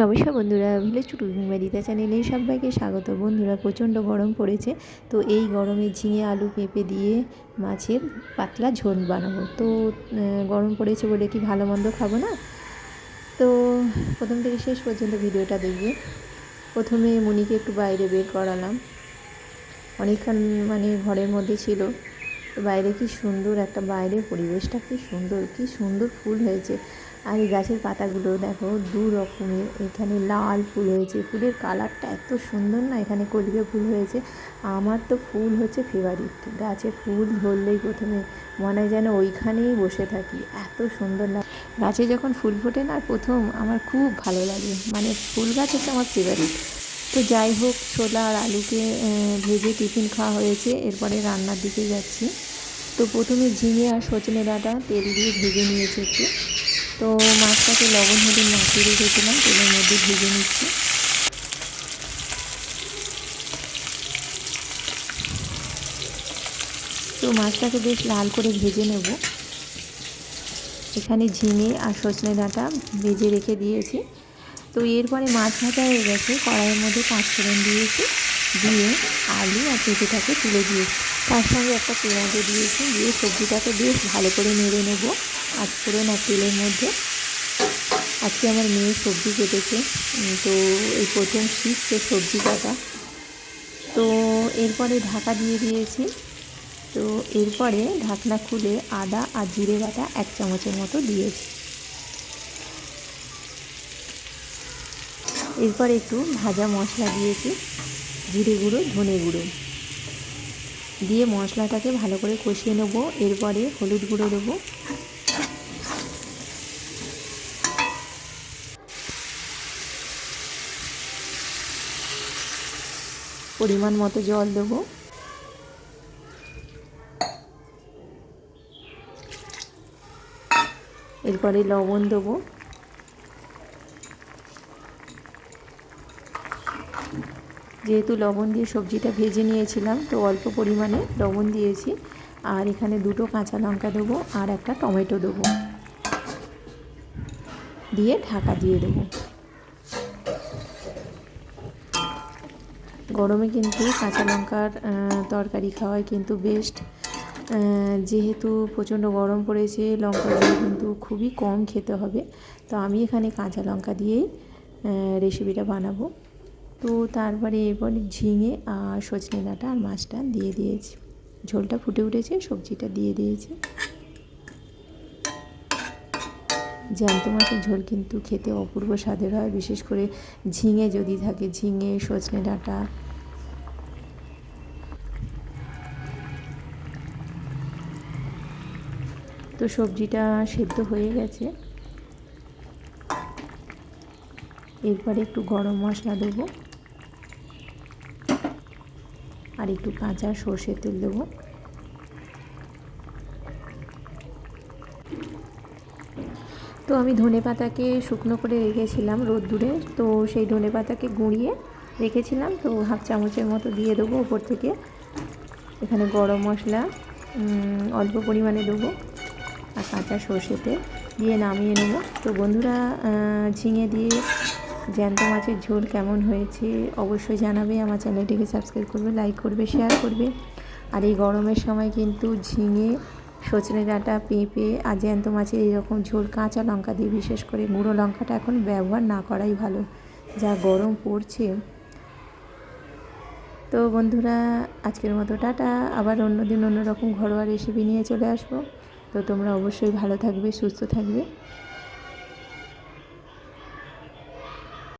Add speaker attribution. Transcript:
Speaker 1: নমস্কার বন্ধুরা village to বাড়িতে চ্যানেলে সবাইকে স্বাগত। বন্ধুরা, প্রচণ্ড গরম পড়েছে, তো এই গরমে ঝিঙে আলু পেঁপে দিয়ে মাছের পাতলা ঝোল বানাবো। তো গরম পড়েছে বলে কি ভালো মন্দ খাব না? তো, প্রথম থেকে শেষ পর্যন্ত ভিডিওটা দেখবে। প্রথমে মনিকে একটু বাইরে বের করালাম। অনেকক্ষণ মানে ঘরের মধ্যে ছিল। বাইরে কি সুন্দর একটা বাইরের পরিবেশটা, কি সুন্দর কি সুন্দর ফুল হয়েছে। আর এই গাছের পাতাগুলো দেখো, দু রকমের। এখানে লাল ফুল হয়েছে, ফুলের কালারটা এত সুন্দর না, এখানে কলিকে ফুল হয়েছে। আমার তো ফুল হচ্ছে ফেভারিট গাছে ফুল ধরলেই প্রথমে মনে হয় যেন ওইখানেই বসে থাকি। এত সুন্দর লাগে গাছে যখন ফুল ফোটে না, প্রথম আমার খুব ভালো লাগে। মানে ফুল গাছ হচ্ছে আমার ফেভারিট তো যাই হোক, ছোলা আর আলুকে ভেজে টিফিন খাওয়া হয়েছে। এরপরে রান্নার দিকে যাচ্ছি। তো প্রথমে ঝিঙে আর সজনে ডাঁটা তেল দিয়ে ভেজে নিয়েছি একটু। তো মাছটাকে লবণ, হলুদ, মাখিয়ে রেখেছিলাম তেলের মধ্যে ভেজে নিচ্ছি। তো মাছটাকে বেশ লাল করে ভেজে নেব। এখানে ঝিঙে আর সজনে ডাঁটা ভেজে রেখে দিয়েছি। তো এরপরে মাছ ভাজা হয়ে গেছে। কড়াইয়ের মধ্যে পাঁচ পাঁচফোড়ন দিয়েছি। দিয়ে আলু আর পেঁপেটাকে তুলে দিয়েছি। তার সঙ্গে একটা পেঁয়াজও দিয়েছি। দিয়ে সবজিটাকে বেশ ভালো করে নেড়ে নেব। পাঁচফোড়ন আর তেলের মধ্যে। আজকে আমার মেয়ে সবজি কেটেছে, তো এই প্রথম শিখছে সবজি কাটা। তো এরপরে ঢাকা দিয়ে দিয়েছি। তো এরপরে ঢাকনা খুলে আদা আর জিরে বাটা এক চামচের মতো দিয়েছি। এরপর একটু ভাজা মশলা দিয়েছি, জিরে গুঁড়ো, ধনে গুঁড়ো। দিয়ে মশলাটাকে ভালো করে কষিয়ে নেব। এরপরে হলুদ গুঁড়ো দেবো। পরিমাণ মতো জল দেবো। এরপরে লবণ দেবো। যেহেতু লবণ দিয়ে সবজিটা ভেজে নিয়েছিলাম, তো অল্প পরিমাণে লবণ দিয়েছি। আর এখানে দুটো কাঁচা লঙ্কা দেবো আর একটা টমেটো দেবো। দিয়ে ঢাকা দিয়ে দেবো। গরমে কিন্তু কাঁচা লঙ্কার তরকারি খাওয়াই কিন্তু বেস্ট যেহেতু প্রচণ্ড গরম পড়েছে লঙ্কাগুলো কিন্তু খুবই কম খেতে হবে। তো আমি এখানে কাঁচা লঙ্কা দিয়েই রেসিপিটা বানাবো। তো তারপরে এরপরে ঝিঙে আর সজনে ডাঁটা আর মাছটা দিয়ে দিয়েছি। ঝোলটা ফুটে উঠেছে, সবজিটা দিয়ে দিয়েছি। জ্যান্ত মাছের ঝোল কিন্তু খেতে অপূর্ব স্বাদের হয়। বিশেষ করে ঝিঙে যদি থাকে, ঝিঙে, সজনে ডাঁটা তো সবজিটা সেদ্ধ হয়ে গেছে। এরপরে একটু গরম মশলা দেবো। আর একটু কাঁচা সর্ষের তেল দেবো। তো আমি ধনে পাতাকে শুকনো করে রেখেছিলাম রোদ্দুরে। তো সেই ধনে পাতাকে গুঁড়িয়ে রেখেছিলাম। তো হাফ চামচের মতো দিয়ে দেবো ওপর থেকে। এখানে গরম মশলা অল্প পরিমাণে দেবো। আর কাঁচা সর্ষেতে দিয়ে নামিয়ে নেব। তো বন্ধুরা ঝিঙে দিয়ে জ্যান্ত মাছের ঝোল কেমন হয়েছে অবশ্যই জানাবে। আমার চ্যানেলটিকে সাবস্ক্রাইব করবে, লাইক করবে, শেয়ার করবে। আর এই গরমের সময় কিন্তু ঝিঙে, সজনে ডাঁটা, পেঁপে আর জ্যান্ত মাছের এইরকম ঝোল কাঁচা লঙ্কা দিয়ে, বিশেষ করে গুঁড়ো লঙ্কাটা এখন ব্যবহার না করাই ভালো। যা গরম পড়ছে। তো বন্ধুরা, আজকের মতো টাটা। আবার অন্যদিন অন্যরকম ঘরোয়া রেসিপি নিয়ে চলে আসব। তো তোমরা অবশ্যই ভালো থাকবে সুস্থ থাকবে।